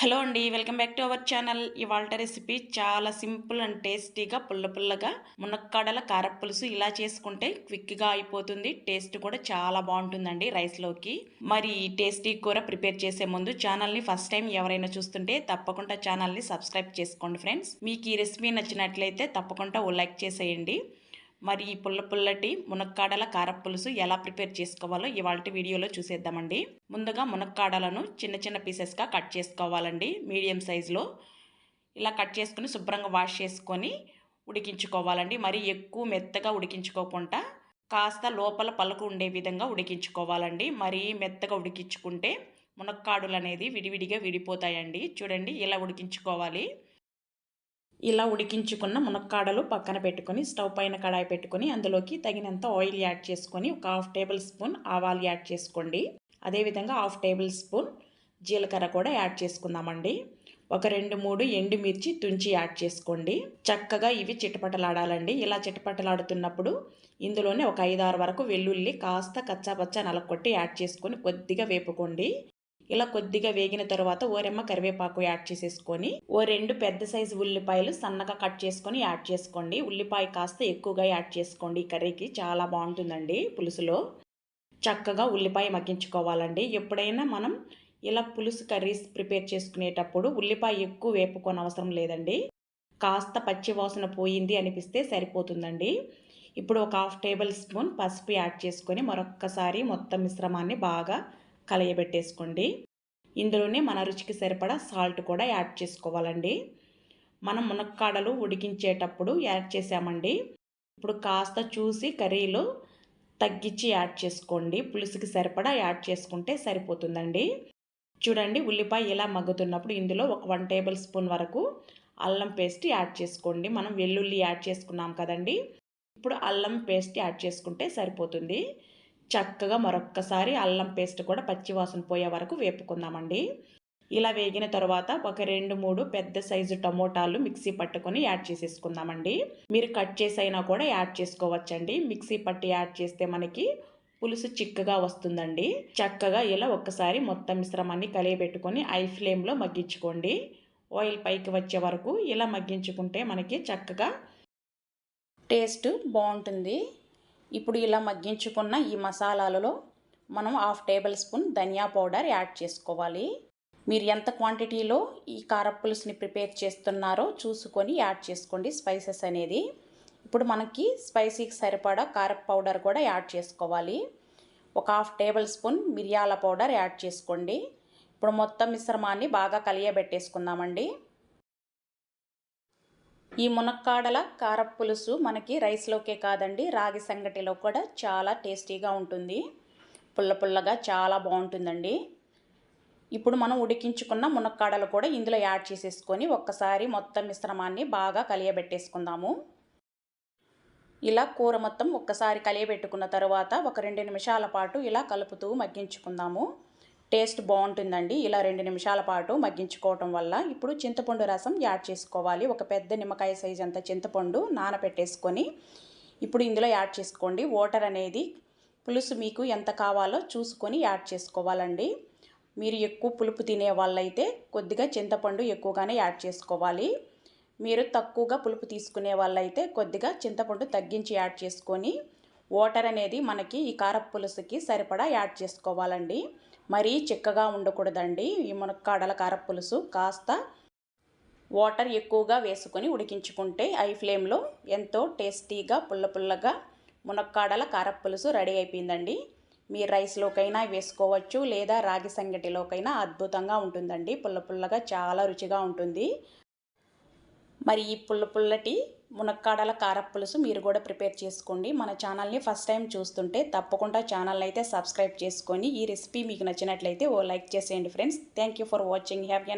Hello అండి welcome back to our channel. ఇవాళ recipe చాలా సింపుల్ అండ్ టేస్టీగా పుల్ల పుల్లగా మునక్కాడల కారపులుసు ఇలా చేసుకుంటే క్విక్గా అయిపోతుంది. టేస్ట్ కూడా చాలా బాగుంటుందండి రైస్లోకి. మరి ఈ టేస్టీ కూర ప్రిపేర్ చేసే ముందు ఛానల్ని ఫస్ట్ టైం ఎవరైనా చూస్తుంటే తప్పకుండా ఛానల్ని సబ్స్క్రైబ్ చేసుకోండి ఫ్రెండ్స్. మీకు ఈ రెసిపీ నచ్చినట్లయితే తప్పకుండా ఓ లైక్ చేసేయండి. మరి ఈ పుల్ల పుల్లటి మునక్కాడల కారపులుసు ఎలా ప్రిపేర్ చేసుకోవాలో ఇవాళ వీడియోలో చూసేద్దామండి. ముందుగా మునక్కాడలను చిన్న చిన్న పీసెస్గా కట్ చేసుకోవాలండి. మీడియం సైజులో ఇలా కట్ చేసుకుని శుభ్రంగా వాష్ చేసుకొని ఉడికించుకోవాలండి. మరి ఎక్కువ మెత్తగా ఉడికించుకోకుండా కాస్త లోపల పలుకు ఉండే విధంగా ఉడికించుకోవాలండి. మరీ మెత్తగా ఉడికించుకుంటే మునక్కాడులు అనేది విడివిడిగా విడిపోతాయండి. చూడండి ఇలా ఉడికించుకోవాలి. ఇలా ఉడికించుకున్న మునక్కాడలు పక్కన పెట్టుకొని స్టవ్ పైన కడాయి పెట్టుకొని అందులోకి తగినంత ఆయిల్ యాడ్ చేసుకొని ఒక హాఫ్ టేబుల్ స్పూన్ ఆవాలు యాడ్ చేసుకోండి. అదేవిధంగా హాఫ్ టేబుల్ స్పూన్ జీలకర్ర కూడా యాడ్ చేసుకుందామండి. ఒక రెండు మూడు ఎండుమిర్చి తుంచి యాడ్ చేసుకోండి. చక్కగా ఇవి చిటపటలాడాలండి. ఇలా చిటపటలాడుతున్నప్పుడు ఇందులోనే ఒక ఐదారు వరకు వెల్లుల్లి కాస్త కచ్చాపచ్చ నలకొట్టి యాడ్ చేసుకొని కొద్దిగా వేపుకోండి. ఇలా కొద్దిగా వేగిన తర్వాత ఓరెమ్మ కరివేపాకు యాడ్ చేసేసుకొని ఓ రెండు పెద్ద సైజు ఉల్లిపాయలు సన్నగా కట్ చేసుకొని యాడ్ చేసుకోండి. ఉల్లిపాయ కాస్త ఎక్కువగా యాడ్ చేసుకోండి. ఈ కర్రీకి చాలా బాగుంటుందండి పులుసులో. చక్కగా ఉల్లిపాయ మగ్గించుకోవాలండి. ఎప్పుడైనా మనం ఇలా పులుసు కర్రీస్ ప్రిపేర్ చేసుకునేటప్పుడు ఉల్లిపాయ ఎక్కువ వేపుకొని అవసరం లేదండి. కాస్త పచ్చి వాసన పోయింది అనిపిస్తే సరిపోతుందండి. ఇప్పుడు ఒక హాఫ్ టేబుల్ స్పూన్ పసుపు యాడ్ చేసుకొని మరొక్కసారి మొత్తం మిశ్రమాన్ని బాగా కలయబెట్టేసుకోండి. ఇందులోనే మన రుచికి సరిపడా సాల్ట్ కూడా యాడ్ చేసుకోవాలండి. మనం మునక్కాడలు ఉడికించేటప్పుడు యాడ్ చేసామండి. ఇప్పుడు కాస్త చూసి కర్రీలో తగ్గించి యాడ్ చేసుకోండి. పులుసుకి సరిపడా యాడ్ చేసుకుంటే సరిపోతుందండి. చూడండి ఉల్లిపాయ ఇలా మగ్గుతున్నప్పుడు ఇందులో ఒక వన్ టేబుల్ స్పూన్ వరకు అల్లం పేస్ట్ యాడ్ చేసుకోండి. మనం వెల్లుల్లి యాడ్ చేసుకున్నాం కదండి. ఇప్పుడు అల్లం పేస్ట్ యాడ్ చేసుకుంటే సరిపోతుంది. చక్కగా మరొక్కసారి అల్లం పేస్ట్ కూడా పచ్చివాసన పోయే వరకు వేపుకుందామండి. ఇలా వేగిన తర్వాత ఒక రెండు మూడు పెద్ద సైజు టమోటాలు మిక్సీ పట్టుకొని యాడ్ చేసేసుకుందామండి. మీరు కట్ చేసైనా కూడా యాడ్ చేసుకోవచ్చండి. మిక్సీ పట్టి యాడ్ చేస్తే మనకి పులుసు చిక్కగా వస్తుందండి. చక్కగా ఇలా ఒక్కసారి మొత్తం మిశ్రమాన్ని కలియబెట్టుకొని ఐ ఫ్లేమ్లో మగ్గించుకోండి. ఆయిల్ పైకి వచ్చే వరకు ఇలా మగ్గించుకుంటే మనకి చక్కగా టేస్ట్ బాగుంటుంది. ఇప్పుడు ఇలా మగ్గించుకున్న ఈ మసాలాలలో మనం హాఫ్ టేబుల్ స్పూన్ ధనియా పౌడర్ యాడ్ చేసుకోవాలి. మీరు ఎంత క్వాంటిటీలో ఈ కారపులుసుని ప్రిపేర్ చేస్తున్నారో చూసుకొని యాడ్ చేసుకోండి స్పైసెస్ అనేది. ఇప్పుడు మనకి స్పైసీకి సరిపడా కారప్ పౌడర్ కూడా యాడ్ చేసుకోవాలి. ఒక హాఫ్ టేబుల్ స్పూన్ మిరియాల పౌడర్ యాడ్ చేసుకోండి. ఇప్పుడు మొత్తం మిశ్రమాన్ని బాగా కలియబెట్టేసుకుందామండి. ఈ మునక్కాడల కారపులుసు మనకి రైస్లోకే కాదండి రాగి సంగటిలో కూడా చాలా టేస్టీగా ఉంటుంది. పుల్ల పుల్లగా చాలా బాగుంటుందండి. ఇప్పుడు మనం ఉడికించుకున్న మునక్కాడలు కూడా ఇందులో యాడ్ చేసేసుకొని ఒక్కసారి మొత్తం మిశ్రమాన్ని బాగా కలియబెట్టేసుకుందాము. ఇలా కూర మొత్తం ఒక్కసారి కలియబెట్టుకున్న తర్వాత ఒక రెండు నిమిషాల పాటు ఇలా కలుపుతూ మగ్గించుకుందాము. టేస్ట్ బాగుంటుందండి. ఇలా రెండు నిమిషాల పాటు మగ్గించుకోవటం వల్ల ఇప్పుడు చింతపండు రసం యాడ్ చేసుకోవాలి. ఒక పెద్ద నిమ్మకాయ సైజ్ అంత చింతపండు నానబెట్టేసుకొని ఇప్పుడు ఇందులో యాడ్ చేసుకోండి. వాటర్ అనేది పులుసు మీకు ఎంత కావాలో చూసుకొని యాడ్ చేసుకోవాలండి. మీరు ఎక్కువ పులుపు తినే వాళ్ళైతే కొద్దిగా చింతపండు ఎక్కువగానే యాడ్ చేసుకోవాలి. మీరు తక్కువగా పులుపు తీసుకునే వాళ్ళైతే కొద్దిగా చింతపండు తగ్గించి యాడ్ చేసుకొని వాటర్ అనేది మనకి ఈ కార పులుసుకి సరిపడా యాడ్ చేసుకోవాలండి. మరీ చిక్కగా ఉండకూడదండి. ఈ మునక్కాడల కారపులుసు కాస్త వాటర్ ఎక్కువగా వేసుకొని ఉడికించుకుంటే ఐ ఫ్లేమ్లో ఎంతో టేస్టీగా పుల్ల పుల్లగా మునక్కాడల కారపులుసు రెడీ అయిపోయిందండి. మీ రైస్లోకైనా వేసుకోవచ్చు లేదా రాగి సంగటిలోకైనా అద్భుతంగా ఉంటుందండి. పుల్ల పుల్లగా చాలా రుచిగా ఉంటుంది. మరి ఈ పుల్ల పుల్లటి మునక్కాడల కారపులుసు మీరు కూడా ప్రిపేర్ చేసుకోండి. మన ఛానల్ని ఫస్ట్ టైం చూస్తుంటే తప్పకుండా ఛానల్ అయితే సబ్స్క్రైబ్ చేసుకొని ఈ రెసిపీ మీకు నచ్చినట్లయితే ఓ లైక్ చేసేయండి friends. Thank for watching. Have